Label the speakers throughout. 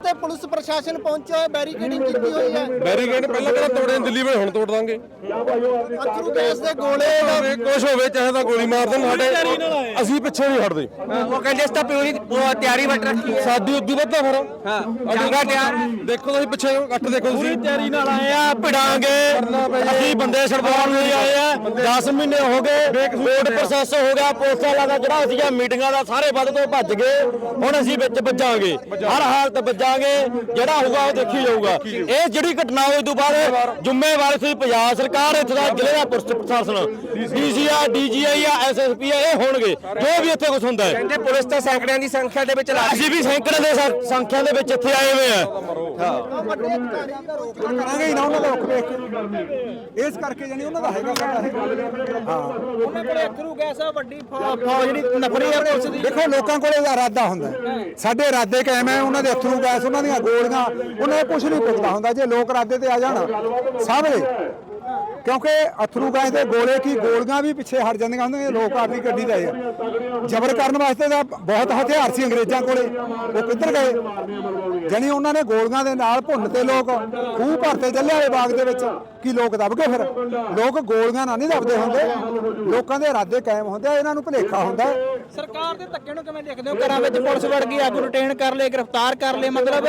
Speaker 1: ਤੇ ਪੁਲਿਸ ਪ੍ਰਸ਼ਾਸਨ ਪਹੁੰਚਿਆ ਹੋਇਆ ਬੈਰੀਕੇਡਿੰਗ ਕੀਤੀ ਹੋਈ ਹੈ।
Speaker 2: ਬੈਰੀਕੇਡ ਪਹਿਲਾਂ ਕਿਹੜਾ ਤੋੜੇ ਨੇ, ਦਿੱਲੀ ਵਿੱਚ ਹੁਣ ਤੋੜ ਦਾਂਗੇ।
Speaker 1: ਅਥਰੂ ਗੈਸ ਦੇ ਗੋਲੇ
Speaker 2: ਭਾਵੇਂ ਕੁਛ ਹੋਵੇ ਚਾਹੇ ਤਾਂ ਗੋਲੀ ਮਾਰ ਦੇਣ ਸਾਡੇ ਅਸੀਂ ਪਿੱਛੇ ਨਹੀਂ ਹਟਦੇ।
Speaker 3: ਉਹ ਕਹਿੰਦੇ ਇਸ ਤਾਂ ਪੂਰੀ ਤਿਆਰੀ ਵੱਟ ਰੱਖੀ ਹੈ।
Speaker 2: ਸਾਡੀ ਉਦੋਂ ਵੱਧਾ ਫਿਰ।
Speaker 3: ਹਾਂ
Speaker 2: ਜੰਗਾ ਤਿਆਰ। ਦੇਖੋ ਤੁਸੀਂ ਪਿੱਛੇ ਕੱਟ ਦੇਖੋ ਤੁਸੀਂ।
Speaker 4: ਤਿਆਰੀ ਨਾਲ ਆਏ ਆ ਭਿੜਾਂਗੇ। ਅਸੀਂ ਬੰਦੇ ਛਡਵਾਉਣ ਲਈ ਆਏ ਆ 10 ਮਹੀਨੇ ਹੋ ਗਏ ਕੋਰਟ ਪ੍ਰੋਸੈਸ ਹੋ ਗਿਆ ਪੁਲਿਸ ਵਾਲਾ ਦਾ ਜਿਹੜਾ ਸੀਗਾ ਮੀਟਿੰਗਾਂ ਦਾ ਸਾਰੇ ਵੱਧ ਤੋਂ ਭੱਜ ਗਏ। ਹੁਣ ਅਸੀਂ ਵਿੱਚ ਵੱਜਾਂਗੇ। ਹਰ ਹਾਲਤ ਵੱਜਾਂਗੇ ਜਿਹੜਾ ਹੋਊਗਾ ਉਹ ਦੇਖੀ ਜਾਊਗਾ। ਇਹ ਜਿਹੜੀ ਘਟਨਾ ਹੋਈ ਤੋਂ ਬਾਅਦ ਜ਼ਿੰਮੇਵਾਰ ਸੀ ਪੰਜਾਬ ਸਰਕਾਰ ਇੱਥੇ ਦਾ ਜ਼ਿਲ੍ਹੇ ਦਾ ਪੁਲਿਸ ਪ੍ਰਸ਼ਾਸਨ। ਡੀਸੀ ਆ ਡੀਜੀਆਈ ਆ ਐਸਐਸਪੀ ਆ ਇਹ ਹੋਣਗੇ। ਜੋ ਵੀ ਇੱਥੇ ਕੁਝ ਹੁੰਦਾ ਹੈ।
Speaker 3: ਕਹਿੰਦੇ ਪੁਲਿਸ ਤਾਂ ਸੈਂਕੜਿਆਂ ਦੀ ਸੰਖਿਆ ਦੇ ਵਿੱਚ ਲਾ
Speaker 4: ਅਸੀਂ ਵੀ ਸੈਂਕੜੇ ਦੇ ਸੰਖਿਆ ਦੇ ਵਿੱਚ ਇੱਥੇ ਆਏ ਹੋਏ ਆ।
Speaker 5: ਕਰਾਂਗੇ ਹੀ ਨਾ ਉਹਨਾਂ ਦਾ ਰੁੱਖ ਵੇਖ ਕੇ। ਇਸ ਕਰਕੇ ਜਾਨੀ ਉਹਨਾਂ ਦਾ ਹੈਗਾ। ਹਾਂ।
Speaker 1: ਉਹਨਾਂ ਕੋਲੇ ਅਥਰੂ ਗੈਸ ਆ ਵੱਡੀ ਫੌਜ। ਜਿਹੜੀ ਨਫਰੀ ਆ ਪੁਲਿਸ ਦੀ।
Speaker 5: ਦੇਖੋ ਲੋਕਾਂ ਕੋਲੇ ਇਰਾਦਾ ਹੁੰਦਾ। ਸਾਡੇ ਇਰਾਦੇ ਕਾਇਮ ਹੈ ਉਹਨਾਂ ਦੇ ਅਥਰੂ ਗੈਸ ਉਹਨਾਂ ਦੀਆਂ ਗੋਲੀਆਂ, ਉਹਨਾਂ ਕੁਝ ਨਹੀਂ ਪੁੱਛਦਾ ਹੁੰਦਾ ਜੇ ਲੋਕ ਇਰਾਦੇ ਤੇ ਆ ਜਾਣ। ਸਾਹਮਣੇ ਕਿਉਂਕਿ ਅਥਰੂ ਗੈਸ ਦੇ ਗੋਲੇ ਕੀ, ਗੋਲੀਆਂ ਵੀ ਪਿੱਛੇ ਹਟ ਜਾਂਦੀਆਂ ਹੁੰਦੀਆਂ ਲੋਕ ਆਪਣੀ ਗੱਡੀ ਦਾ ਜ਼ਬਰ ਕਰਨ ਵਾਸਤੇ ਤਾਂ ਬਹੁਤ ਹਥਿਆਰ ਸੀ ਅੰਗਰੇਜ਼ਾਂ ਕੋਲੇ। ਉਹ ਕਿੱਧਰ ਗਏ? ਜਾਨੀ ਉਹਨਾਂ ਨੇ ਗੋਲੀਆਂ ਦੇ ਨਾਲ ਭੁੰਨ ਤੇ ਲੋਕ ਖੂਹ ਭਰਤੇ ਜੱਲਿਆਲੇ ਬਾਗ ਦੇ ਵਿੱਚ। ਕੀ ਲੋਕ ਦਬ ਗਏ ਫਿਰ? ਲੋਕ ਗੋਲੀਆਂ ਨਾਲ ਨਹੀਂ ਦਬਦੇ ਹੁੰਦੇ। ਲੋਕਾਂ ਦੇ ਇਰਾਦੇ ਕਾਇਮ ਹੁੰਦੇ ਆ, ਇਹਨਾਂ ਨੂੰ ਭੁਲੇਖਾ ਹੁੰਦਾ। ਹੈ।
Speaker 1: ਸਰਕਾਰ ਦੇ ਧੱਕੇ ਨੂੰ ਕਿਵੇਂ ਦੇਖਦੇ ਹੋ? ਘਰਾਂ ਵਿੱਚ ਪੁਲਿਸ ਵੜ ਗਈ ਆਗੂ ਰਿਟੇਨ ਕਰ ਲਏ ਗ੍ਰਿਫਤਾਰ ਕਰ ਲਏ। ਮਤਲਬ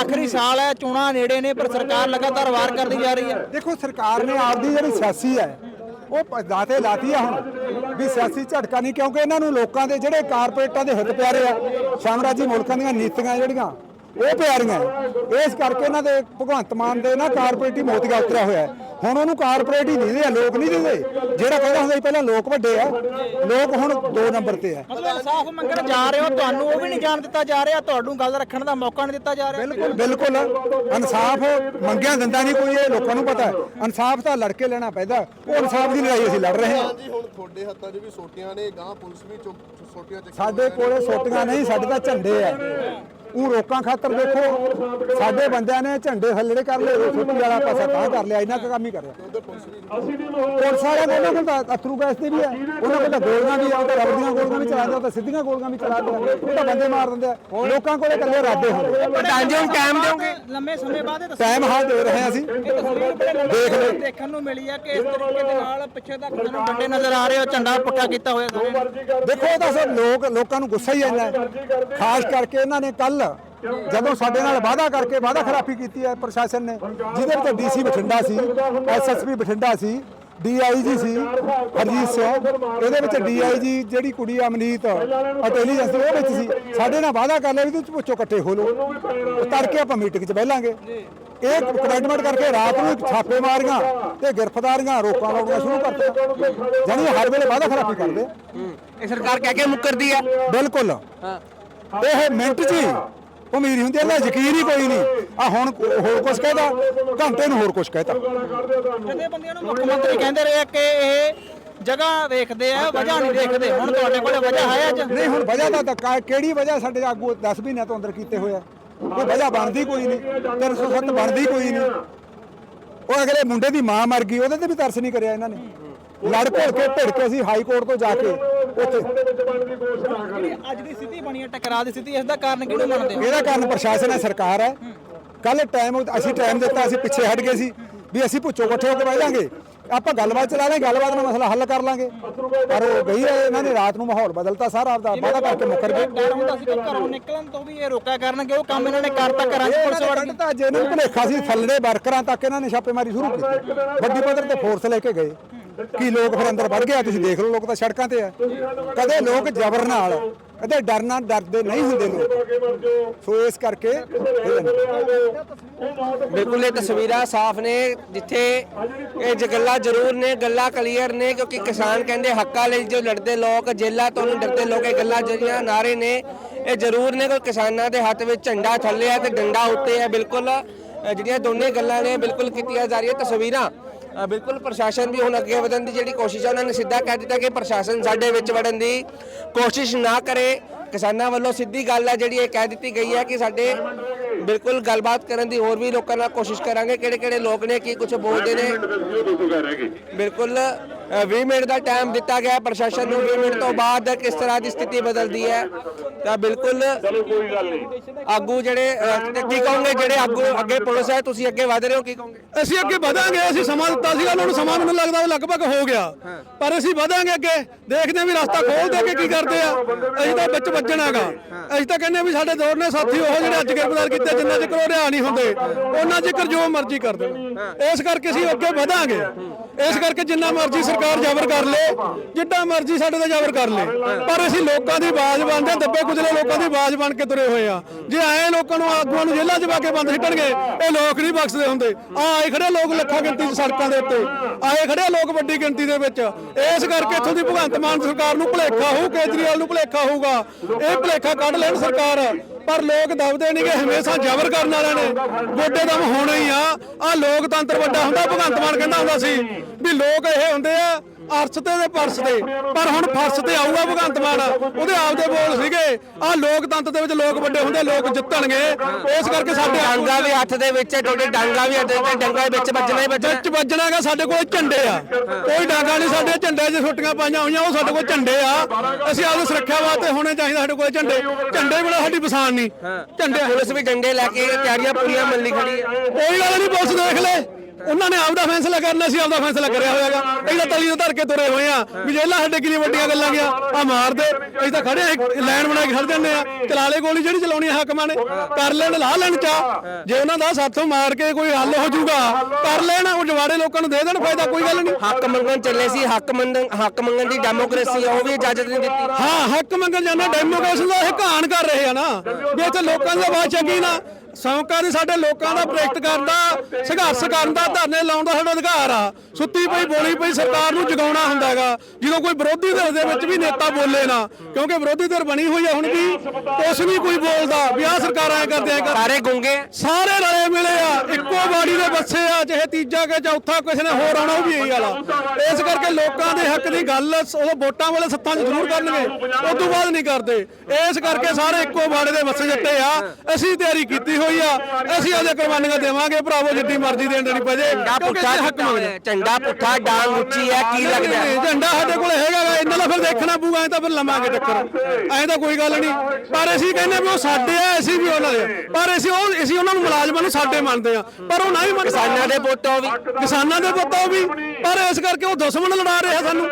Speaker 1: ਆਖਰੀ ਸਾਲ ਹੈ ਚੋਣਾਂ ਨੇੜੇ ਨੇ ਪਰ ਸਰਕਾਰ ਲਗਾਤਾਰ ਵਾਰ ਕਰਦੀ ਜਾ ਰਹੀ ਹੈ।
Speaker 5: ਦੇਖੋ ਸਰਕਾਰ ਨੇ ਆਪਦੀ ਜਿਹੜੀ ਸਿਆਸੀ ਹੈ ਉਹ ਦਾਤੇ ਲਾਤੀ ਆ ਹੁਣ ਵੀ ਸਿਆਸੀ ਝਟਕਾ ਨਹੀਂ ਕਿਉਂਕਿ ਇਹਨਾਂ ਨੂੰ ਲੋਕਾਂ ਦੇ ਜਿਹੜੇ ਕਾਰਪੋਰੇਟਾਂ ਦੇ ਹਿੱਤ ਪਿਆਰੇ ਆ ਸਾਮਰਾਜੀ ਮੁਲਕਾਂ ਦੀਆਂ ਨੀਤੀਆਂ ਜਿਹੜੀਆਂ ਉਹ ਪਿਆਰੀਆਂ। ਹੈ। ਇਸ ਕਰਕੇ ਇਹਨਾਂ ਦੇ ਭਗਵੰਤ ਮਾਨ ਦੇ ਨਾ ਕਾਰਪੋਰੇਟੀ ਮੋਤੀਆ ਉਤਰਿਆ ਹੋਇਆ ਹੈ। ਹੁਣ ਉਹਨੂੰ ਕਾਰਪੋਰੇਟ ਹੀ ਨਹੀਂ ਦੇ ਲੋਕ ਨਹੀਂ ਦਿੰਦੇ। ਜਿਹੜਾ ਕਹਿੰਦਾ ਹੁੰਦਾ ਸੀ ਪਹਿਲਾਂ ਲੋਕ ਵੱਡੇ ਆ ਲੋਕ ਹੁਣ 2 ਨੰਬਰ ਤੇ ਆ।
Speaker 1: ਮਤਲਬ ਇਨਸਾਫ ਮੰਗਣ ਜਾ ਰਹੇ ਹੋ ਤੁਹਾਨੂੰ ਉਹ ਵੀ ਨਹੀਂ ਜਾਣ ਦਿੱਤਾ ਜਾ ਰਿਹਾ ਤੁਹਾਨੂੰ ਗੱਲ ਰੱਖਣ ਦਾ ਮੌਕਾ ਨਹੀਂ ਦਿੱਤਾ ਜਾ ਰਿਹਾ।
Speaker 5: ਬਿਲਕੁਲ ਬਿਲਕੁਲ। ਇਨਸਾਫ ਮੰਗਿਆ ਦਿੰਦਾ ਨਹੀਂ ਕੋਈ ਇਹ ਲੋਕਾਂ ਨੂੰ ਪਤਾ ਹੈ। ਇਨਸਾਫ ਤਾਂ ਲੜ ਕੇ ਲੈਣਾ ਪੈਂਦਾ। ਉਹ ਇਨਸਾਫ ਦੀ ਲੜਾਈ ਅਸੀਂ ਲੜ ਰਹੇ ਹਾਂ।
Speaker 6: ਜੀ ਹੁਣ ਤੁਹਾਡੇ ਹੱਥਾਂ 'ਚ ਵੀ ਸੋਟੀਆਂ ਨੇ ਗਾਂ ਪੁਲਿਸ ਵੀ ਚੁੱਕ- ਸੋਟੀਆਂ ਚੱਕੀ
Speaker 5: ਸਾਡੇ ਕੋਲੇ ਸੋਟੀਆਂ ਨਹੀਂ ਸਾਡੇ ਤਾਂ ਝੰਡੇ ਆ। ਉਹ ਰੋਕਾਂ ਖਾਤਰ ਦੇਖੋ ਸਾਡੇ ਬੰਦਿਆਂ ਨੇ ਝੰਡੇ ਥੱਲੜੇ ਕਰ ਲਏ ਸੋਟੀ ਵਾਲਾ ਪਾਸਾ ਤਾਂ ਕਰ ਲਿਆ ਇਹਨਾਂ ਕੰਮ ਹੀ ਕਰਿਆ। ਪੁਲਿਸ ਵਾਲਿਆਂ ਕੋਲ ਤਾਂ ਅਥਰੂ ਗੈਸ ਦੇ ਵੀ ਆ ਉਹਨਾਂ ਕੋਲ ਤਾਂ ਗੋਲੀਆਂ ਵੀ ਆ ਤਾਂ ਰਬੜ ਦੀਆਂ ਗੋਲੀਆਂ ਵੀ ਚਲਾਉਂਦੇ ਆ, ਉਹ ਤਾਂ ਸਿੱਧੀਆਂ ਗੋਲੀਆਂ ਵੀ ਚਲਾਉਂਦੇ ਆ ਉਹ ਤਾਂ ਬੰਦੇ ਮਾਰ ਦਿੰਦੇ ਆ। ਲੋਕਾਂ ਕੋਲੇ ਇਕੱਲੇ ਇਰਾਦੇ ਹੁੰਦੇ ਆ।
Speaker 3: ਪ੍ਰਧਾਨ ਜੀ ਹੁਣ ਟਾਈਮ ਦਿਓਗੇ।
Speaker 1: ਲੰਮੇ ਸਮੇਂ ਬਾਅਦ ਇਹ
Speaker 5: ਟਾਈਮ ਹਾਲ ਦੇ ਰਹੇ ਹਾਂ ਅਸੀਂ। ਦੇਖ ਲਓ।
Speaker 1: ਦੇਖਣ ਨੂੰ ਮਿਲੀ ਹੈ ਕਿ ਇਸ ਤਰੀਕੇ ਦੇ ਨਾਲ ਪਿੱਛੇ ਤੱਕ ਤੁਹਾਨੂੰ ਡੰਡੇ ਨਜ਼ਰ ਆ ਰਹੇ ਹੋ ਝੰਡਾ ਪੁੱਠਾ ਕੀਤਾ ਹੋਇਆ ਸਾਹਮਣੇ।
Speaker 5: ਦੇਖੋ ਇਹ ਤਾਂ ਸਭ ਲੋਕ ਲੋਕਾਂ ਨੂੰ ਗੁੱਸਾ ਹੀ ਇੰਨਾ ਹੈ। ਖਾਸ ਕਰਕੇ ਇਹਨਾਂ ਨੇ ਕੱਲ ਜਦੋਂ ਸਾਡੇ ਨਾਲ ਵਾਅਦਾ ਕਰਕੇ ਵਾਅਦਾ ਖਰਾਬੀ ਕੀਤੀ ਹੈ ਪ੍ਰਸ਼ਾਸਨ ਨੇ ਜਿਹਦੇ ਵਿੱਚ ਡੀਸੀ ਬਠਿੰਡਾ ਸੀ ਐਸਐਸਪੀ ਬਠਿੰਡਾ ਸੀ ਡੀਆਈਜੀ ਸੀ ਹਰਜੀਤ ਸਿੰਘ। ਇਹਦੇ ਵਿੱਚ ਡੀਆਈਜੀ ਜਿਹੜੀ ਕੁੜੀ ਅਮਨੀਤ ਇੰਟੈਲੀਜੈਂਸ ਉਹ ਵਿੱਚ ਸੀ। ਸਾਡੇ ਨਾਲ ਵਾਅਦਾ ਕਰ ਲਿਆ ਵੀ ਤੁਸੀਂ ਪੁੱਛੋ ਇਕੱਠੇ ਹੋ ਲਓ। ਤੜਕੇ ਆਪਾਂ ਮੀਟਿੰਗ 'ਚ ਬਹਿਲਾਂਗੇ। ਇਹ ਕਮੈਂਟਮੈਂਟ ਕਰਕੇ ਰਾਤ ਨੂੰ ਛਾਪੇ ਮਾਰੀਆਂ ਤੇ ਗ੍ਰਿਫਤਾਰੀਆਂ ਰੋਕਾਂ ਲਾਉਣੀਆਂ ਸ਼ੁਰੂ ਕਰਤੀਆਂ। ਜਾਨੀ ਹਰ ਵੇਲੇ ਵਾਅਦਾ ਖਰਾਬੀ ਕਰਦੇ।
Speaker 3: ਇਹ ਸਰਕਾਰ ਕਹਿ ਕੇ ਮੁੱਕਰਦੀ ਆ।
Speaker 5: ਬਿਲਕੁਲ। ਇਹ ਮਿੰਟ 'ਚ ਹੀ ਉਮੀਦ ਹੁੰਦੀ ਹੈ ਯਕੀਨ ਹੀ ਕੋਈ ਨਹੀਂ। ਆ ਹੁਣ ਹੋਰ ਕੁਝ ਕਹਿਦਾ? ਘੰਟੇ ਨੂੰ ਹੋਰ ਕੁਝ ਕਹਿਤਾ।
Speaker 1: ਜਥੇਬੰਦੀਆਂ ਨੂੰ ਮੁੱਖ ਮੰਤਰੀ ਕਹਿੰਦੇ ਰਹੇ ਕਿ ਇਹ ਜਗ੍ਹਾ ਵੇਖਦੇ ਆ ਵਜ੍ਹਾ ਨਹੀਂ ਦੇਖਦੇ। ਹੁਣ ਤੁਹਾਡੇ ਕੋਲੇ ਵਜ੍ਹਾ ਹੈ ਅੱਜ?
Speaker 5: ਨਹੀਂ ਹੁਣ ਵਜ੍ਹਾ ਦਾ ਤਾਂ ਕਿਹੜੀ ਵਜ੍ਹਾ ਸਾਡੇ ਆਗੂ 10 ਮਹੀਨਿਆਂ ਤੋਂ ਅੰਦਰ ਕੀਤੇ ਹੋਇਆ ਕੋਈ ਵਜ੍ਹਾ ਬਣਦੀ ਕੋਈ ਨਹੀਂ। 307 ਬਣਦੀ ਕੋਈ ਨਹੀਂ। ਉਹ ਅਗਲੇ ਮੁੰਡੇ ਦੀ ਮਾਂ ਮਰ ਗਈ ਉਹਦੇ ਤੇ ਵੀ ਤਰਸ ਨਹੀਂ ਕਰਿਆ ਇਹਨਾਂ ਨੇ। ਲੜ ਭਿੜ ਕੇ ਭਿੜ ਕੇ ਅਸੀਂ ਹਾਈ ਕੋਰਟ ਤੋਂ ਜਾ ਕੇ ਉੱਥੇ
Speaker 1: ਜਿਹੜੀ ਅੱਜ ਦੀ ਸਥਿਤੀ ਬਣੀ ਹੈ ਟਕਰਾਅ ਦੀ ਸਥਿਤੀ ਇਸ ਦਾ ਕਾਰਨ ਕਿਹਨੂੰ ਮੰਨਦੇ ਹੋ?
Speaker 5: ਇਹਦਾ ਕਾਰਨ ਪ੍ਰਸ਼ਾਸਨ ਹੈ ਸਰਕਾਰ ਹੈ। ਕੱਲ ਟਾਈਮ ਅਸੀਂ ਟਾਈਮ ਦਿੱਤਾ ਅਸੀਂ ਪਿੱਛੇ ਹਟ ਗਏ ਸੀ ਵੀ ਅਸੀਂ ਪੁੱਛੋ ਇਕੱਠੇ ਹੋ ਕੇ ਬਹਿ ਜਾਾਂਗੇ। ਆਪਾਂ ਗੱਲਬਾਤ ਚਲਾ ਲਾਂਗੇ ਗੱਲਬਾਤ ਨਾਲ ਮਸਲਾ ਹੱਲ ਕਰ ਲਾਂਗੇ। ਪਰ ਉਹ ਗਈ ਹੈ ਇਹਨਾਂ ਨੇ ਰਾਤ ਨੂੰ ਮਾਹੌਲ ਬਦਲਤਾ ਸਾਰਾ ਆਪਦਾ ਵਾਦਾ ਕਰਕੇ ਮੁੱਕਰ ਗਏ।
Speaker 1: ਡਰ ਹੁੰਦਾ ਸੀ ਕਿ ਘਰੋਂ ਨਿਕਲਣ ਤੋਂ ਵੀ ਇਹ ਰੋਕਿਆ ਕਰਨਗੇ ਉਹ ਕੰਮ ਇਹਨਾਂ ਨੇ ਕਰਤਾ ਘਰਾਂ 'ਚ ਪੁਲਿਸ ਵੜ ਗਈ
Speaker 5: ਤਾਂ ਜੇ ਇਹਨਾਂ ਨੂੰ ਭੁਲੇਖਾ ਸੀ ਥੱਲੜੇ ਵਰਕਰਾਂ ਤੱਕ ਇਹਨਾਂ ਨੇ ਛਾਪੇਮਾਰੀ ਸ਼ੁਰੂ ਕੀਤੀ। ਵੱਡੀ ਪੱਧਰ ਤੇ ਫੋਰਸ ਲੈ ਕੇ ਗਏ। ਕੀ ਲੋਕ ਫਿਰ ਅੰਦਰ ਵੜ ਗਏ ਆ, ਤੁਸੀਂ ਦੇਖ ਲਓ ਲੋਕ ਤਾਂ ਸੜਕਾਂ ਤੇ ਆ। ਕਦੇ ਲੋਕ ਜ਼ਬਰ ਨਾਲ ਕਦੇ ਡਰ ਨਾਲ ਡਰਦੇ ਨਹੀਂ ਹੁੰਦੇ ਲੋਕ। ਸੋ ਇਸ ਕਰਕੇ ਇਹ
Speaker 3: ਬਿਲਕੁਲ ਇਹ ਤਸਵੀਰਾਂ ਸਾਫ਼ ਨੇ ਜਿੱਥੇ ਇਹ ਜ ਗੱਲਾਂ ਜ਼ਰੂਰ ਨੇ ਗੱਲਾਂ ਕਲੀਅਰ ਨੇ ਕਿਉਂਕਿ ਕਿਸਾਨ ਕਹਿੰਦੇ ਹੱਕਾਂ ਲਈ ਜੋ ਲੜਦੇ ਲੋਕ ਜੇਲਾ ਤੋਂ ਨਹੀਂ ਡਰਦੇ ਲੋਕ ਇਹ ਗੱਲਾਂ ਜਿਹੜੀਆਂ ਨਾਰੇ ਨੇ ਇਹ ਜ਼ਰੂਰ ਨੇ ਕੋਈ ਕਿਸਾਨਾਂ ਦੇ ਹੱਥ ਵਿੱਚ ਝੰਡਾ ਥੱਲੇ ਹੈ ਤੇ ਡੰਡਾ ਉੱਤੇ ਹੈ ਬਿਲਕੁਲ ਅ, ਜਿਹੜੀਆਂ ਦੋਨੇ ਗੱਲਾਂ ਨੇ ਬਿਲਕੁਲ ਕੀਤੀਆਂ ਜਾ ਰਹੀਆਂ ਤਸਵੀਰਾਂ। ਬਿਲਕੁਲ ਪ੍ਰਸ਼ਾਸਨ ਵੀ ਹੁਣ ਅੱਗੇ ਵਧਣ ਦੀ ਜਿਹੜੀ ਕੋਸ਼ਿਸ਼ ਹੈ ਉਹਨਾਂ ਨੇ ਸਿੱਧਾ ਕਹਿ ਦਿੱਤਾ ਕਿ ਪ੍ਰਸ਼ਾਸਨ ਸਾਡੇ ਵਿੱਚ ਵੜਨ ਦੀ ਕੋਸ਼ਿਸ਼ ਨਾ ਕਰੇ। ਕਿਸਾਨਾਂ ਵੱਲੋਂ ਸਿੱਧੀ ਗੱਲ ਹੈ ਜਿਹੜੀ ਇਹ ਕਹਿ ਦਿੱਤੀ ਗਈ ਹੈ ਕਿ ਸਾਡੇ ਬਿਲਕੁਲ ਗੱਲਬਾਤ ਕਰਨ ਦੀ ਹੋਰ ਵੀ ਲੋਕਾਂ ਨਾਲ ਕੋਸ਼ਿਸ਼ ਕਰਾਂਗੇ ਕਿਹੜੇ ਕਿਹੜੇ ਲੋਕ ਨੇ, ਕੀ ਕੁਝ ਬੋਲਦੇ ਨੇ। ਬਿਲਕੁਲ 20 ਮਿੰਟ ਦਾ ਟਾਈਮ ਦਿੱਤਾ ਗਿਆ ਪ੍ਰਸ਼ਾਸਨ ਨੂੰ 20 ਮਿੰਟ ਤੋਂ ਬਾਅਦ ਕਿਸ ਤਰ੍ਹਾਂ ਦੀ ਸਥਿਤੀ ਬਦਲਦੀ ਹੈ? ਤਾਂ ਬਿਲਕੁਲ ਆਗੂ ਜਿਹੜੇ ਕੀ ਕਹੋਗੇ ਜਿਹੜੇ ਆਗੂ ਅੱਗੇ ਪੁਲਿਸ ਹੈ? ਤੁਸੀਂ ਅੱਗੇ ਵਧ ਰਹੇ ਹੋ ਕੀ ਕਹੋਗੇ?
Speaker 2: ਅਸੀਂ ਅੱਗੇ ਵਧਾਂਗੇ ਅਸੀਂ ਸਮਾਂ ਦਿੱਤਾ ਸੀਗਾ ਉਹਨਾਂ ਨੂੰ ਸਮਾਂ ਮੈਨੂੰ ਲੱਗਦਾ ਉਹ ਲਗਭਗ ਹੋ ਗਿਆ। ਪਰ ਅਸੀਂ ਵਧਾਂਗੇ ਅੱਗੇ ਦੇਖਦੇ ਹਾਂ ਵੀ ਰਸਤਾ ਖੋਲ ਦੇ ਕੇ ਕੀ ਕਰਦੇ ਆ। ਅਸੀਂ ਤਾਂ ਵਿੱਚ ਵੱਜਣਾਗਾ ਅਸੀਂ ਤਾਂ ਕਹਿੰਦੇ ਹਾਂ ਵੀ ਸਾਡੇ ਦੌਰ ਨੇ ਸਾਥੀ ਉਹ ਜਿਹੜੇ ਅੱਜ ਗ੍ਰਿਫਤਾਰ ਕੀਤੇ ਜਿੰਨਾ ਚਿਰ ਉਹ ਰਿਹਾ ਨਹੀਂ ਹੁੰਦੇ ਉਹਨਾਂ ਚਿਰ ਜੋ ਮਰਜ਼ੀ ਕਰ ਦੇਣ। ਇਸ ਕਰਕੇ ਅਸੀਂ ਅੱਗੇ ਵਧਾਂਗੇ। ਇਸ ਕਰਕੇ ਜਿੰਨਾ ਮਰਜ਼ੀ ਸਰਕਾਰ ਜ਼ਬਰ ਕਰ ਲੇ, ਜਿੱਡਾ ਮਰਜ਼ੀ ਸਾਡੇ ਤੇ ਜ਼ਬਰ ਕਰ ਲੇ। ਪਰ ਅਸੀਂ ਲੋਕਾਂ ਦੀ ਆਵਾਜ਼ ਬਣਦੇ, ਦੱਬੇ ਕੁਚਲੇ ਲੋਕਾਂ ਦੀ ਆਵਾਜ਼ ਬਣ ਕੇ ਤੁਰੇ ਹੋਏ ਆ। ਜੇ ਐ ਲੋਕਾਂ ਨੂੰ ਆਗੂਆਂ ਨੂੰ ਜੇਲ੍ਹਾਂ 'ਚ ਪਾ ਕੇ ਬੰਦ ਸਿੱਟਣਗੇ, ਇਹ ਲੋਕ ਨਹੀਂ ਬਖਸ਼ਦੇ ਹੁੰਦੇ। ਆ ਆਏ ਖੜੇ ਲੋਕ ਲੱਖਾਂ ਗਿਣਤੀ ਸੜਕਾਂ ਦੇ ਉੱਤੇ। ਆਏ ਖੜੇ ਲੋਕ ਵੱਡੀ ਗਿਣਤੀ ਦੇ ਵਿੱਚ। ਇਸ ਕਰਕੇ ਇੱਥੋਂ ਦੀ ਭਗਵੰਤ ਮਾਨ ਸਰਕਾਰ ਨੂੰ ਭੁਲੇਖਾ ਹੋਊ, ਕੇਜਰੀਵਾਲ ਨੂੰ ਭੁਲੇਖਾ ਹੋਊਗਾ। ਇਹ ਭੁਲੇਖਾ ਕੱਢ ਲੈਣ ਸਰਕਾਰ। ਪਰ ਲੋਕ ਦਬਦੇ ਨਹੀਂਗੇ ਹਮੇਸ਼ਾ ਜ਼ਬਰ ਕਰਨ ਵਾਲਿਆਂ ਨੇ। ਗੋਡੇ ਦਮ ਹੋਣਾ ਹੀ ਆ। ਆ ਲੋਕਤੰਤਰ ਵੱਡਾ ਹੁੰਦਾ, ਭਗਵੰਤ ਮਾਨ ਕਹਿੰਦਾ ਹੁੰਦਾ ਸੀ ਵੀ ਲੋਕ ਇਹ ਹੁੰਦੇ ਆ ਅਰਸ ਤੇ ਤੇ ਪਰਸ ਤੇ। ਪਰ ਹੁਣ ਫਰਸ ਤੇ ਆਊਗਾ ਭਗਵੰਤ ਮਾਨ। ਉਹਦੇ ਆਪਦੇ ਬੋਲ ਸੀਗੇ। ਆ ਲੋਕਤੰਤਰ ਦੇ ਵਿੱਚ ਲੋਕ ਵੱਡੇ ਹੁੰਦੇ ਲੋਕ ਜਿੱਤਣਗੇ। ਇਸ ਕਰਕੇ ਸਾਡੇ
Speaker 3: ਡਾਂਗਾ ਵੀ ਹੱਥ ਦੇ ਵਿੱਚ ਹੈ ਤੁਹਾਡੇ ਡਾਂਗਾ ਵੀ ਹੱਥ ਦੇ ਵਿੱਚ ਡਾਂਗਾ ਦੇ ਵਿੱਚ ਵੱਜਣਾ ਹੀ ਵੱਜਣਾ।
Speaker 2: ਵਿੱਚ ਵੱਜਣਾਗਾ ਸਾਡੇ ਕੋਲ ਝੰਡੇ ਆ। ਕੋਈ ਡਾਂਗਾ ਨਹੀਂ ਸਾਡੇ ਝੰਡੇ 'ਚ ਛੁੱਟੀਆਂ ਪਾਈਆਂ ਹੋਈਆਂ ਉਹ ਸਾਡੇ ਕੋਲ ਝੰਡੇ ਆ। ਅਸੀਂ ਆਪਦੀ ਸੁਰੱਖਿਆ ਵਾਸਤੇ ਹੋਣੇ ਚਾਹੀਦੇ ਸਾਡੇ ਕੋਲ ਝੰਡੇ। ਝੰਡੇ ਬਿਨਾਂ ਸਾਡੀ ਪਛਾਣ ਨਹੀਂ। ਝੰਡੇ
Speaker 3: ਪੁਲਿਸ ਵੀ ਡੰਡੇ ਲੈ ਕੇ ਤਿਆਰੀਆਂ ਪੂਰੀਆਂ ਮੰਨ ਖੜੀ ਹੈ।
Speaker 2: ਕੋਈ ਗੱਲ ਨਹੀਂ ਪੁਲਿਸ ਦੇਖ ਲੈ। ਉਹਨਾਂ ਨੇ ਆਪਦਾ ਫੈਸਲਾ ਕਰਨਾ ਸੀ ਆਪਦਾ ਫੈਸਲਾ ਕਰਿਆ ਹੋਇਆਗਾ ਅਸੀਂ ਤਾਂ ਤਲੀ ਤੋਂ ਧਰ ਕੇ ਤੁਰੇ ਹੋਏ ਆ। ਵੀ ਜੇਲਾ ਸਾਡੇ ਕਿੰਨੀ ਵੱਡੀਆਂ ਗੱਲਾਂ ਗਿਆ ਆ ਮਾਰ ਦੇ। ਅਸੀਂ ਤਾਂ ਖੜੇ ਲਾਈਨ ਬਣਾ ਕੇ ਖੜ ਜਾਂਦੇ ਆ। ਚਲਾ ਲੈ ਗੋਲੀ ਜਿਹੜੀ ਚਲਾਉਣੀ ਆ ਹਾਕਮਾਂ ਨੇ। ਕਰ ਲੈਣ ਲਾ ਲੈਣ ਚਾ ਜੇ ਉਹਨਾਂ ਦਾ ਸਾਥੋਂ ਮਾਰ ਕੇ ਕੋਈ ਹੱਲ ਹੋ ਜਾਊਗਾ ਕਰ ਲੈਣ ਉਹ ਜਵਾੜੇ ਲੋਕਾਂ ਨੂੰ ਦੇ ਦੇਣ ਫਾਇਦਾ ਕੋਈ ਗੱਲ ਨਹੀਂ।
Speaker 3: ਹੱਕ ਮੰਗਣ ਚੱਲੇ ਸੀ ਹੱਕ ਮੰਗਣ ਹੱਕ ਮੰਗਣ ਦੀ ਡੈਮੋਕ੍ਰੇਸੀ ਹੈ ਉਹ ਵੀ ਇਜਾਜ਼ਤ ਨਹੀਂ ਦਿੱਤੀ।
Speaker 2: ਹਾਂ ਹੱਕ ਮੰਗਣ ਜਾਂਦਾ ਡੈਮੋਕ੍ਰੇਸੀ ਦਾ ਇਹ ਘਾਣ ਕਰ ਰਹੇ ਆ ਨਾ। ਵੀ ਇੱਥੇ ਲੋਕਾਂ ਦੀ ਆਵਾਜ਼ ਚੱਕੀ ਨਾ। ਸੌਂਕਾਂ ਦੇ ਸਾਡੇ ਲੋਕਾਂ ਦਾ ਪ੍ਰੋਟੈਕਟ ਕਰਨ ਦਾ ਸੰਘਰਸ਼ ਕਰਨ ਦਾ ਧਰਨੇ ਲਾਉਣ ਦਾ ਸਾਡਾ ਅਧਿਕਾਰ ਆ। ਸੁੱਤੀ ਪਈ ਬੋਲੀ ਪਈ ਸਰਕਾਰ ਨੂੰ ਜਗਾਉਣਾ ਹੁੰਦਾ ਹੈਗਾ। ਜਦੋਂ ਕੋਈ ਵਿਰੋਧੀ ਧਿਰ ਦੇ ਵਿੱਚ ਵੀ ਨੇਤਾ ਬੋਲੇ ਨਾ ਕਿਉਂਕਿ ਵਿਰੋਧੀ ਧਿਰ ਬਣੀ ਹੋਈ ਆ ਹੁਣ ਵੀ ਕੁਛ ਨਹੀਂ ਕੋਈ ਬੋਲਦਾ। ਵੀ ਸਰਕਾਰ ਐ ਕਰਦੇ ਐ
Speaker 3: ਸਾਰੇ ਗੁੰਗੇ।
Speaker 2: ਸਾਰੇ ਰਲੇ ਮਿਲੇ ਆ। ਇੱਕੋ ਬਾੜੀ ਦੇ ਬੱਸੇ ਆ ਚਾਹੇ ਤੀਜਾ ਕਿ ਚੌਥਾ ਕਿਸੇ ਨੇ ਹੋਰ ਆਉਣਾ ਉਹ ਵੀ ਇਹੀ ਵਾਲਾ ਇਸ ਕਰਕੇ ਲੋਕਾਂ ਦੇ ਹੱਕ ਦੀ ਗੱਲ ਉਹ ਵੋਟਾਂ ਵਾਲੇ ਸੱਤਾਂ 'ਚ ਜ਼ਰੂਰ ਕਰਨਗੇ। ਉਸ ਤੋਂ ਬਾਅਦ ਨਹੀਂ ਕਰਦੇ। ਇਸ ਕਰਕੇ ਸਾਰੇ ਇੱਕੋ ਬਾੜੇ ਦੇ ਬੱਸੇ ਜੱਟੇ ਆ। ਅਸੀਂ ਤਿਆਰੀ ਕੀਤੀ ਹੋਈ ਆ ਅਸੀਂ ਆਪਦੇ ਕੁਰਬਾਨੀਆਂ ਦੇਵਾਂਗੇ ਭਰਾਵੋ ਜਿੱਡੀ ਮਰਜ਼ੀ ਦੇਣ ਦੇਣੀ ਪਵੇ
Speaker 3: ਝੰਡਾ ਪੁੱਠਾ
Speaker 2: ਇੱਥੇ ਹੱਕ ਮੰਗਦੇ ਆ।
Speaker 3: ਝੰਡਾ ਪੁੱਠਾ ਡਾਂਗ ਉੱਚੀ ਹੈ ਕੀ ਲੱਗਦਾ?
Speaker 2: ਝੰਡਾ ਸਾਡੇ ਕੋਲ ਹੈਗਾ ਗਾ, ਇਹਨਾਂ ਦਾ ਫਿਰ ਦੇਖਣਾ ਪਊਗਾ ਐ ਤਾਂ ਫਿਰ ਲਵਾਂਗੇ ਟੱਕਰ ਐ ਤਾਂ ਕੋਈ ਗੱਲ ਨਹੀਂ ਪਰ ਅਸੀਂ ਕਹਿੰਦੇ ਵੀ ਉਹ ਸਾਡੇ ਆ ਅਸੀਂ ਵੀ ਉਹਨਾਂ ਦੇ। ਪਰ ਅਸੀਂ ਉਹ ਅਸੀਂ ਉਹਨਾਂ ਨੂੰ ਮੁਲਾਜ਼ਮਾਂ ਨੂੰ ਸਾਡੇ ਮੰਨਦੇ ਆ ਪਰ ਉਹ ਨਹੀਂ ਮੰਨਦੇ।
Speaker 3: ਕਿਸਾਨਾਂ ਦੇ ਪੁੱਤ ਉਹ ਵੀ।
Speaker 2: ਕਿਸਾਨਾਂ ਦੇ ਪੁੱਤ ਉਹ ਵੀ। ਪਰ ਇਸ ਕਰਕੇ ਉਹ ਦੁਸ਼ਮਣ ਲੜਾ ਰਿਹਾ ਸਾਨੂੰ।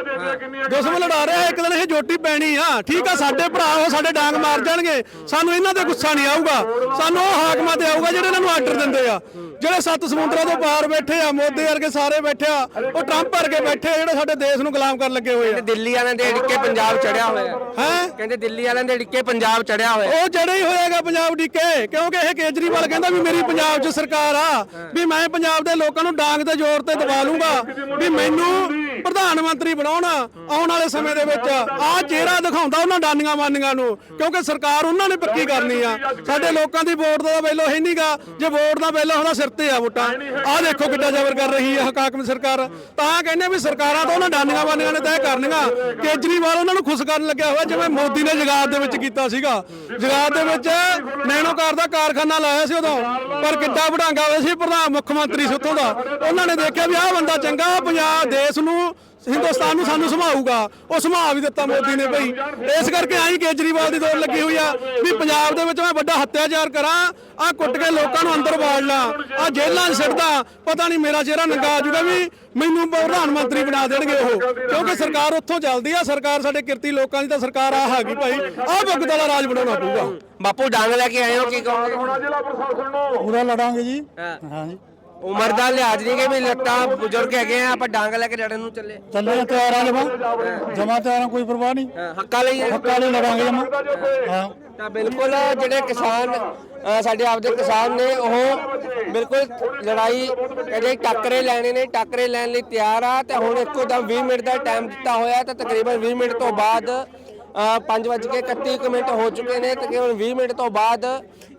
Speaker 2: ਦੁਸ਼ਮਣ ਲੜਾ ਰਿਹਾ ਇੱਕ ਦਿਨ ਇਹ ਜੋਟੀ ਪੈਣੀ ਆ। ਠੀਕ ਆ ਸਾਡੇ ਭਰਾ ਉਹ ਸਾਡੇ ਡਾਂਗ ਮਾਰ ਜਾਣਗੇ। ਸਾਨੂੰ ਇਹਨਾਂ ਤੇ ਗੁੱਸਾ ਨਹੀਂ ਆਊਗਾ। ਸਾਨੂੰ ਉਹ ਹਾਕਮਾਂ ਤੇ ਆਊਗਾ ਜਿਹੜੇ ਇਹਨਾਂ ਨੂੰ ਆਰਡਰ ਦਿੰਦੇ ਆ। ਜਿਹੜੇ ਸੱਤ ਸਮੁੰਦਰਾਂ ਤੋਂ ਪਾਰ ਬੈਠੇ ਆ ਮੋਦੀ ਵਰਗੇ ਸਾਰੇ ਬੈਠੇ ਆ ਉਹ ਟਰੰਪ ਵਰਗੇ ਬੈਠੇ ਆ ਜਿਹੜੇ ਸਾਡੇ ਦੇਸ਼ ਨੂੰ ਗੁਲਾਮ ਕਰਨ ਲੱਗੇ ਹੋਏ ਆ।
Speaker 3: ਦਿੱਲੀ ਵਾਲਿਆਂ ਦੇ ਢਿੱਕੇ ਪੰਜਾਬ ਚੜਿਆ ਹੋਇਆ। ਹੈ? ਕਹਿੰਦੇ ਦਿੱਲੀ ਵਾਲਿਆਂ ਦੇ ਢਿੱਕੇ ਪੰਜਾਬ ਚੜਿਆ ਹੋਇਆ।
Speaker 2: ਉਹ ਜੜੇ ਹੀ ਹੋਏਗਾ ਪੰਜਾਬ ਡਿੱਕੇ ਕਿਉਂਕਿ ਇਹ ਕੇਜਰੀਵਾਲ ਕਹਿੰਦਾ ਵੀ ਮੇਰੀ ਪੰਜਾਬ 'ਚ ਸਰਕਾਰ ਆ ਵੀ ਮੈਂ ਪੰਜਾਬ ਦੇ ਲੋਕਾਂ ਨੂੰ ਡਾਂਗ ਦੇ ਜ਼ੋਰ ਤੇ ਦਬਾ ਲੂੰਗਾ ਵੀ ਮੈਨੂੰ ਪ੍ਰਧਾਨ ਮੰਤਰੀ ਬਣਾਉਣਾ ਆਉਣ ਵਾਲੇ ਸਮੇਂ ਦੇ ਵਿੱਚ। ਆਹ ਚਿਹਰਾ ਦਿਖਾਉਂਦਾ ਉਹਨਾਂ ਡਾਨੀਆਂ ਮਾਨੀਆਂ ਨੂੰ, ਕਿਉਂਕਿ ਸਰਕਾਰ ਉਹਨਾਂ ਨੇ ਪੱਕੀ ਕਰਨੀ ਆ। ਸਾਡੇ ਲੋਕਾਂ ਦੀ ਵੋਟ ਦਾ ਵੈਲੋ ਹੈ ਨਹੀਂਗਾ ਜੇ ਵੋਟ ਦਾ ਵੈਲੋ ਹੁੰਦਾ ਸਿਰ ਤੇ ਆ ਵੋਟਾਂ। ਆਹ ਦੇਖੋ ਕਿੱਡਾ ਜ਼ਬਰ ਕਰ ਰਹੀ ਹੈ ਹਕਾਕਮ ਸਰਕਾਰ। ਤਾਂ ਕਹਿੰਦੇ ਵੀ ਸਰਕਾਰਾਂ ਤਾਂ ਉਹਨਾਂ ਡਾਨੀਆਂ ਮਾਨੀਆਂ ਨੇ ਤੈਅ ਕਰਨੀਆਂ। ਕੇਜਰੀਵਾਲ ਉਹਨਾਂ ਨੂੰ ਖੁਸ਼ ਕਰਨ ਲੱਗਿਆ ਹੋਇਆ, ਜਿਵੇਂ ਮੋਦੀ ਨੇ ਜਗਾਤ ਦੇ ਵਿੱਚ ਕੀਤਾ ਸੀਗਾ। ਜਗਾਤ ਦੇ ਵਿੱਚ ਨੈਣੋਕਾਰ ਦਾ ਕਾਰਖਾਨਾ ਲਾਇਆ ਸੀ ਉਦੋਂ, ਪਰ ਕਿੱਡਾ ਵਡਾਂਗਾ ਹੋਇਆ ਸੀ ਪ੍ਰਧਾਨ ਮੁੱਖ ਮੰਤਰੀ ਸੀ ਉੱਥੋਂ ਦਾ। ਉਹਨਾਂ ਨੇ ਦੇਖਿਆ ਵੀ ਆਹ ਬੰਦਾ ਚੰਗਾ, ਪੰਜਾਬ, ਦੇਸ਼ ਨੂੰ ਹਿੰਦੁਸਤਾਨ ਨੂੰ ਸਾਨੂੰ ਸੰਭਾਊਗਾ ਉਹ ਸੰਭਾ ਵੀ ਦਿੱਤਾ ਮੋਦੀ ਨੇ ਬਈ। ਇਸ ਕਰਕੇ ਆਈ ਕੇਜਰੀਵਾਲ ਦੀ ਦੌੜ ਲੱਗੀ ਹੋਈ ਆ ਵੀ ਪੰਜਾਬ ਦੇ ਵਿੱਚ ਮੈਂ ਵੱਡਾ ਹੱਤਿਆਚਾਰ ਕਰਾਂ ਆ ਕੁੱਟ ਕੇ ਲੋਕਾਂ ਨੂੰ ਅੰਦਰ ਵਾੜ ਲਾਂ। ਆ ਜੇਲ੍ਹਾਂ 'ਚ ਸਿੱਟਦਾ ਪਤਾ ਨਹੀਂ ਮੇਰਾ ਚਿਹਰਾ ਨੰਗਾ ਆ ਜਾਊਗਾ ਵੀ ਮੈਨੂੰ ਪ੍ਰਧਾਨ ਮੰਤਰੀ ਬਣਾ ਦੇਣਗੇ ਉਹ। ਕਿਉਂਕਿ ਸਰਕਾਰ ਉੱਥੋਂ ਚੱਲਦੀ ਆ ਸਰਕਾਰ ਸਾਡੇ ਕਿਰਤੀ ਲੋਕਾਂ ਦੀ ਤਾਂ ਸਰਕਾਰ ਆ ਹੈਗੀ ਭਾਈ। ਆ ਭੁਗਤ ਵਾਲਾ ਰਾਜ ਬਣਾਉਣਾ ਪਊਗਾ।
Speaker 3: ਬਾਪੂ ਡਾਂਗ ਲੈ ਕੇ ਆਏ ਹੋ ਕੀ ਕਹੋਗੇ?
Speaker 5: ਪੂਰਾ ਲੜਾਂਗੇ ਜੀ।
Speaker 3: ਹਾਂ।
Speaker 5: ਹਾਂਜੀ।
Speaker 3: ਉਮਰ ਦਾ ਲਿਹਾਜ਼ ਨਹੀਂ ਕਿ ਵੀ ਲੱਤਾਂ ਬਜ਼ੁਰਗ ਹੈਗੇ ਆ ਆਪਾਂ ਡਾਂਗ ਲੈ ਕੇ ਲੜਨ ਨੂੰ ਚੱਲੇ।
Speaker 5: ਚੱਲੇ ਤਿਆਰ ਆ ਜਮਾ। ਜਮਾ ਤਿਆਰ ਆ ਕੋਈ ਪਰਵਾਹ ਨਹੀਂ।
Speaker 3: ਹਾਂ, ਹੱਕਾਂ ਲਈ।
Speaker 5: ਹੱਕਾਂ ਲਈ ਲੜਾਂਗੇ ਜਮਾ। ਹਾਂ।
Speaker 3: ਤਾਂ ਬਿਲਕੁਲ ਜਿਹੜੇ ਕਿਸਾਨ ਅ, ਸਾਡੇ ਆਪਦੇ ਕਿਸਾਨ ਨੇ ਉਹ ਬਿਲਕੁਲ ਲੜਾਈ ਕਹਿੰਦੇ ਟੱਕਰੇ ਲੈਣੇ ਨੇ ਟੱਕਰੇ ਲੈਣ ਲਈ ਤਿਆਰ ਆ। ਤੇ ਹੁਣ ਇੱਕੋ ਦਮ 20 ਮਿੰਟ ਦਾ ਟਾਈਮ ਦਿੱਤਾ ਹੋਇਆ ਤਾਂ ਤਕਰੀਬਨ 20 ਮਿੰਟ ਤੋਂ ਬਾਅਦ 5:31 ਮਿੰਟ ਹੋ ਚੁੱਕੇ ਨੇ, ਤਕਰੀਬਨ 20 ਮਿੰਟ ਤੋਂ ਬਾਅਦ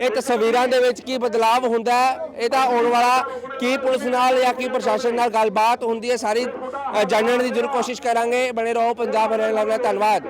Speaker 3: ਇਹ ਤਸਵੀਰਾਂ ਦੇ ਵਿੱਚ ਕੀ ਬਦਲਾਵ ਹੁੰਦਾ ਹੈ ਇਹ ਤਾਂ ਆਉਣ ਵਾਲਾ ਕੀ ਪੁਲਿਸ ਨਾਲ ਜਾਂ ਕੀ ਪ੍ਰਸ਼ਾਸਨ ਨਾਲ ਗੱਲਬਾਤ ਹੁੰਦੀ ਹੈ, ਸਾਰੀ ਜਾਣਨ ਦੀ ਜ਼ਰੂਰ ਕੋਸ਼ਿਸ਼ ਕਰਾਂਗੇ। ਬਣੇ ਰਹੋ ਪੰਜਾਬ ਹਰਿਆਣਾ ਧੰਨਵਾਦ।